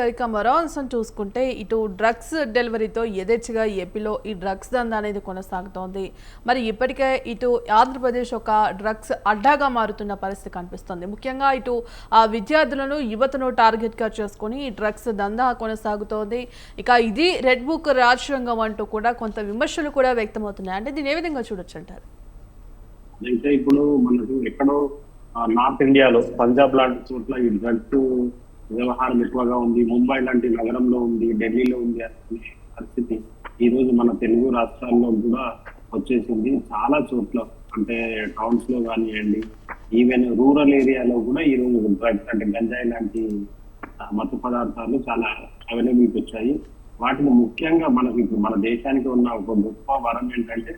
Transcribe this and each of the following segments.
ఇక మరో అంశం చూసుకుంటే ఇటు డ్రగ్స్ డెలివరీతో యథేచ్ఛగా ఏపీలో ఈ డ్రగ్స్ దందా అనేది కొనసాగుతోంది. మరి ఇప్పటికే ఇటు ఆంధ్రప్రదేశ్ ఒక డ్రగ్స్ అడ్డాగా మారుతున్న పరిస్థితి కనిపిస్తుంది. ముఖ్యంగా ఇటు ఆ విద్యార్థులను యువతను టార్గెట్గా చేసుకొని ఈ డ్రగ్స్ దందా కొనసాగుతోంది. ఇక ఇది రెడ్ బుక్ రాజ్యాంగం అంటూ కూడా కొంత విమర్శలు కూడా వ్యక్తమవుతున్నాయి. అంటే దీని ఏ విధంగా చూడొచ్చు అంటారు? అయితే ఇప్పుడు మనకు ఎక్కడో నార్త్ ఇండియాలో పంజాబ్ లాంటి చోట్ల ఈ డ్రగ్స్ వ్యవహారం ఎక్కువగా ఉంది. ముంబై లాంటి నగరంలో ఉంది ఢిల్లీలో ఉంది అనే పరిస్థితి ఈ రోజు మన తెలుగు రాష్ట్రాల్లో కూడా వచ్చేసింది చాలా చోట్ల. అంటే టౌన్స్లో కానివ్వండి ఈవెన్ రూరల్ ఏరియాలో కూడా ఈ రోజు డ్రగ్స్ అంటే గంజాయి లాంటి మత్తు పదార్థాలు చాలా అవైలబిలిటీ వచ్చాయి. వాటిని ముఖ్యంగా మనకి ఇప్పుడు మన దేశానికి ఉన్న ఒక గొప్ప వరం ఏంటంటే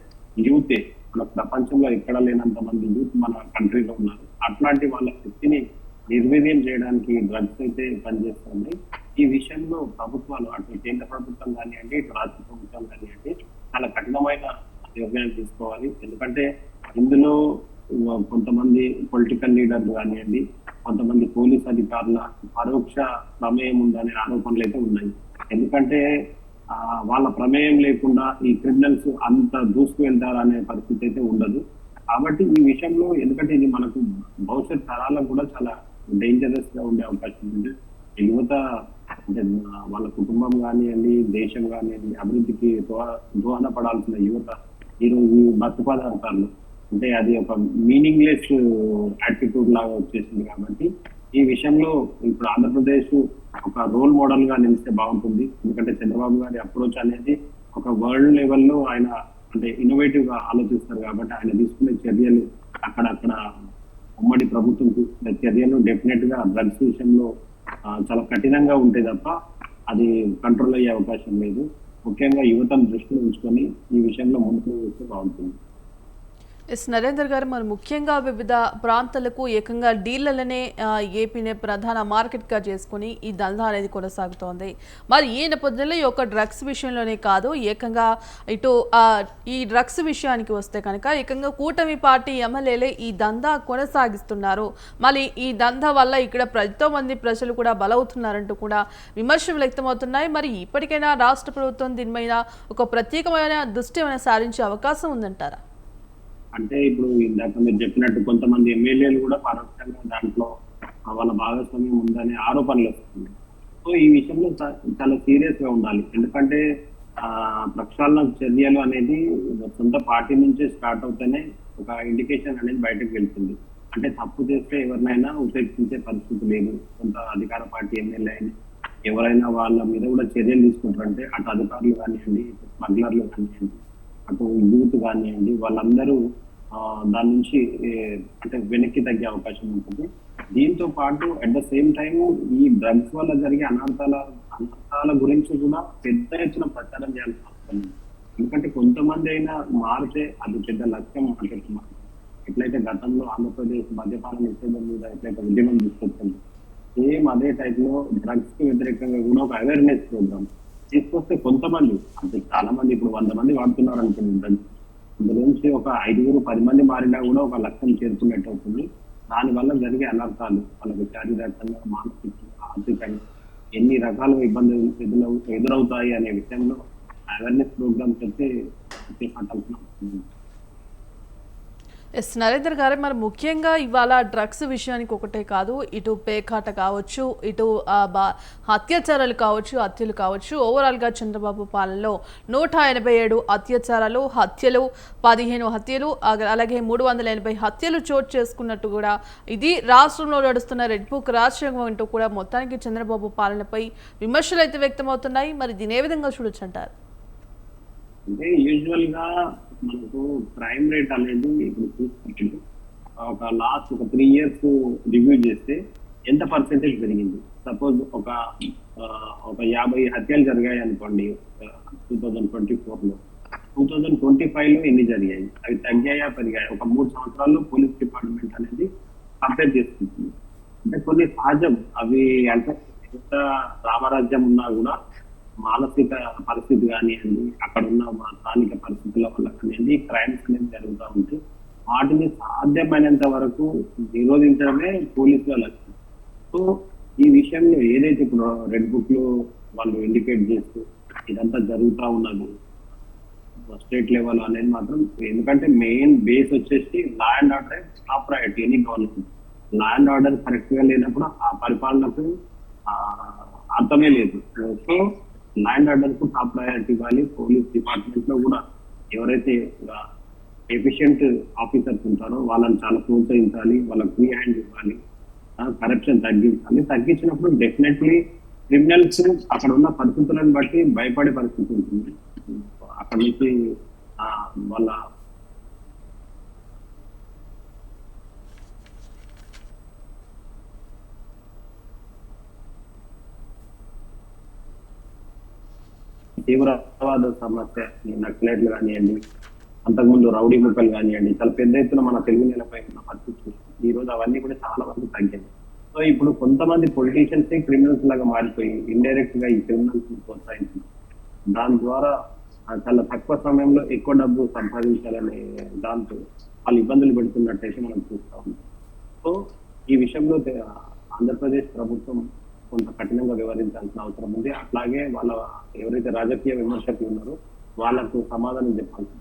యూతే. మన ప్రపంచంలో ఎక్కడ లేనంత మంది యూత్ మన కంట్రీలో ఉన్నారు. అట్లాంటి వాళ్ళ శక్తిని నిర్వీర్యం చేయడానికి డ్రగ్స్ అయితే పనిచేస్తుంది. ఈ విషయంలో ప్రభుత్వాలు అటు కేంద్ర ప్రభుత్వం కానివ్వండి ఇటు రాష్ట్ర ప్రభుత్వం కానివ్వండి చాలా కఠినమైన నిర్ణయం తీసుకోవాలి. ఎందుకంటే ఇందులో కొంతమంది పొలిటికల్ లీడర్లు కానివ్వండి కొంతమంది పోలీస్ అధికారుల పరోక్ష ప్రమేయం ఉందనే ఆరోపణలు అయితే ఉన్నాయి. ఎందుకంటే ఆ, వాళ్ళ ప్రమేయం లేకుండా ఈ క్రిమినల్స్ అంత దూసుకు వెళ్తారనే పరిస్థితి అయితే ఉండదు. కాబట్టి ఈ విషయంలో ఎందుకంటే ఇది మనకు భవిష్యత్ తరాలకు కూడా చాలా డేంజరస్గా ఉండే అవకాశం ఉంది. యువత అంటే వాళ్ళ కుటుంబం కానివ్వండి దేశం కానివ్వండి అభివృద్ధికి దోహ- దోహదపడాల్సిన యువత ఈరోజు ఈ మత్తు పదార్థాలు అంటే అది ఒక మీనింగ్లెస్ యాటిట్యూడ్ లాగా వచ్చేసింది కాబట్టి ఈ విషయంలో ఇప్పుడు ఆంధ్రప్రదేశ్ ఒక రోల్ మోడల్గా నిలిస్తే బాగుంటుంది. ఎందుకంటే చంద్రబాబు గారి అప్రోచ్ అనేది ఒక వరల్డ్ లెవెల్లో ఆయన అంటే ఇన్నోవేటివ్గా ఆలోచిస్తారు కాబట్టి ఆయన తీసుకునే చర్యలు అక్కడక్కడ ఉమ్మడి ప్రభుత్వం తీసుకునే చర్యలు డెఫినెట్గా డ్రగ్స్ విషయంలో చాలా కఠినంగా ఉంటే తప్ప అది కంట్రోల్ అయ్యే అవకాశం లేదు. ముఖ్యంగా యువతను దృష్టిలో ఉంచుకొని ఈ విషయంలో ముందుకు వస్తే బాగుంటుంది. ఎస్ నరేందర్ గారు మరి ముఖ్యంగా వివిధ ప్రాంతాలకు ఏకంగా డీలర్లనే ఏపీనే ప్రధాన మార్కెట్గా చేసుకుని ఈ దందా అనేది కొనసాగుతోంది. మరి ఈ నేపథ్యంలో ఈ యొక్క డ్రగ్స్ విషయంలోనే కాదు ఏకంగా ఇటు ఈ డ్రగ్స్ విషయానికి వస్తే కనుక ఏకంగా కూటమి పార్టీ ఎమ్మెల్యేలే ఈ దందా కొనసాగిస్తున్నారు. మరి ఈ దందా వల్ల ఇక్కడ ఎంతో మంది ప్రజలు కూడా బలవుతున్నారంటూ కూడా విమర్శలు వ్యక్తమవుతున్నాయి. మరి ఇప్పటికైనా రాష్ట్ర ప్రభుత్వం దీనిపైన ఒక ప్రత్యేకమైన దృష్టి ఏమైనా సారించే అవకాశం ఉందంటారా? అంటే ఇప్పుడు ఇందాక మీరు చెప్పినట్టు కొంతమంది ఎమ్మెల్యేలు కూడా పరోక్షంగా దాంట్లో వాళ్ళ భాగస్వామ్యం ఉందనే ఆరోపణలు వస్తుంది సో ఈ విషయంలో చాలా సీరియస్గా ఉండాలి. ఎందుకంటే ఆ ప్రక్షాళన చర్యలు అనేది సొంత పార్టీ నుంచే స్టార్ట్ అవుతేనే ఒక ఇండికేషన్ అనేది బయటకు వెళ్తుంది. అంటే తప్పు చేస్తే ఎవరినైనా ఉపేక్షించే పరిస్థితి లేదు. కొంత అధికార పార్టీ ఎమ్మెల్యే అయినా ఎవరైనా వాళ్ళ మీద కూడా చర్యలు తీసుకుంటారంటే అటు అధికారులు కానివ్వండి స్మగ్లర్లు కానివ్వండి అటు యూత్ కానివ్వండి వాళ్ళందరూ ఆ, దాని నుంచి అంటే వెనక్కి తగ్గే అవకాశం ఉంటుంది. దీంతో పాటు అట్ ద సేమ్ టైం ఈ డ్రగ్స్ వల్ల జరిగే అనర్థాల అనర్థాల గురించి కూడా పెద్ద ఎత్తున ప్రచారం చేయాల్సిన అవసరం ఎందుకంటే కొంతమంది అయినా మారితే అది పెద్ద లక్ష్యం అంటే ఎట్లయితే గతంలో ఆంధ్రప్రదేశ్ మద్యపాన నిషేధం మీద ఎట్లయితే ఉద్యమం తీసుకొచ్చింది సేమ్ అదే టైప్లో డ్రగ్స్కి వ్యతిరేకంగా కూడా ఒక అవేర్నెస్ ప్రోగ్రామ్ తీసుకొస్తే కొంతమంది అంటే చాలా మంది ఇప్పుడు వంద మంది వాడుతున్నారు అనుకుంటుంది అందులోంచి ఒక ఐదుగురు పది మంది మారినా కూడా ఒక లక్ష్యం చేరుకున్నట్టు అవుతుంది. దానివల్ల జరిగే అనర్థాలు వాళ్ళకి శారీరకంగా మానసికంగా ఆర్థికంగా ఎన్ని రకాల ఇబ్బందులు ఎదురవు ఎదురవుతాయి అనే విషయంలో అవేర్నెస్ ప్రోగ్రామ్స్ అయితే చేపట్టాల్సిన అవసరం ఎస్ నరేందర్ గారే మరి ముఖ్యంగా ఇవాళ డ్రగ్స్ విషయానికి ఒకటే కాదు ఇటు పేకాట కావచ్చు ఇటు అత్యాచారాలు కావచ్చు హత్యలు కావచ్చు. ఓవరాల్గా చంద్రబాబు పాలనలో నూట ఎనభై ఏడు అత్యాచారాలు హత్యలు పదిహేను హత్యలు అలాగే మూడు వందల ఎనభై హత్యలు చోటు చేసుకున్నట్టు కూడా ఇది రాష్ట్రంలో నడుస్తున్న రెడ్ బుక్ రాజ్యాంగం అంటూ కూడా మొత్తానికి చంద్రబాబు పాలనపై విమర్శలు అయితే వ్యక్తమవుతున్నాయి. మరి దీని ఏ విధంగా చూడొచ్చు అంటారు? అంటే యూజువల్గా మనకు క్రైమ్ రేట్ అనేది ఇప్పుడు చూసుకుంటే ఒక లాస్ట్ ఒక త్రీ ఇయర్స్ రివ్యూ చేస్తే ఎంత పర్సెంటేజ్ పెరిగింది? సపోజ్ ఒక ఒక యాభై హత్యలు జరిగాయి అనుకోండి టూ థౌజండ్ ట్వంటీ ఫోర్లో. టూ థౌజండ్ ట్వంటీ ఫైవ్లో ఎన్ని జరిగాయి? అవి తగ్గాయా పెరిగాయి? ఒక మూడు సంవత్సరాల్లో పోలీస్ డిపార్ట్మెంట్ అనేది కంపేర్ చేసుకుంటుంది. అంటే కొన్ని సహజం. అవి అంటే ఎంత రామరాజ్యం ఉన్నా కూడా మానసిక పరిస్థితి కానివ్వండి అక్కడ ఉన్న స్థానిక పరిస్థితుల వల్ల కానివ్వండి క్రైమ్స్ అనేది జరుగుతూ ఉంటే వాటిని సాధ్యమైనంత వరకు నిరోధించడమే పోలీసుల లక్ష్యం. సో ఈ విషయంలో ఏదైతే ఇప్పుడు రెడ్ బుక్లో వాళ్ళు ఇండికేట్ చేస్తూ ఇదంతా జరుగుతూ ఉన్నది స్టేట్ లెవెల్ అనేది మాత్రం ఎందుకంటే మెయిన్ బేస్ వచ్చేసి law and order top priority any government. Law and order కరెక్ట్గా లేనప్పుడు ఆ పరిపాలనకు అర్థమే లేదు. సో ల్యాండ్ ఆర్డర్కు టాప్ ప్రయారిటీ ఇవ్వాలి. పోలీస్ డిపార్ట్మెంట్లో కూడా ఎవరైతే ఎఫిషియెంట్ ఆఫీసర్స్ ఉంటారో వాళ్ళని చాలా ప్రోత్సహించాలి వాళ్ళకి ఫ్రీ హ్యాండ్ ఇవ్వాలి కరప్షన్ తగ్గించాలి. తగ్గించినప్పుడు డెఫినెట్లీ క్రిమినల్స్ అక్కడ ఉన్న పరిస్థితులను బట్టి భయపడే పరిస్థితి ఉంటుంది. అక్కడ నుంచి వాళ్ళ తీవ్రవాద సమస్య నక్సలైట్లు కానివ్వండి అంతకుముందు రౌడీ ముక్కలు కానివ్వండి చాలా పెద్ద ఎత్తున మన తెలుగు నేలపై ఉన్న పరిస్థితి ఈ రోజు అవన్నీ కూడా చాలా వరకు తగ్గింది సో ఇప్పుడు కొంతమంది పొలిటీషియన్స్ క్రిమినల్స్ లాగా మారిపోయి ఇండైరెక్ట్గా ఈ క్రిమినల్స్ ప్రోత్సహించారు దాని ద్వారా చాలా తక్కువ సమయంలో ఎక్కువ డబ్బు సంపాదించాలనే దాంతో వాళ్ళు ఇబ్బందులు పెడుతున్నట్టయితే మనం చూస్తా ఉన్నాం. సో ఈ విషయంలో ఆంధ్రప్రదేశ్ ప్రభుత్వం కొంత కఠినంగా వ్యవహరించాల్సిన అవసరం ఉంది. అట్లాగే వాళ్ళ ఎవరైతే రాజకీయ విమర్శకులు ఉన్నారో వాళ్ళకు సమాధానం చెప్పాల్సిన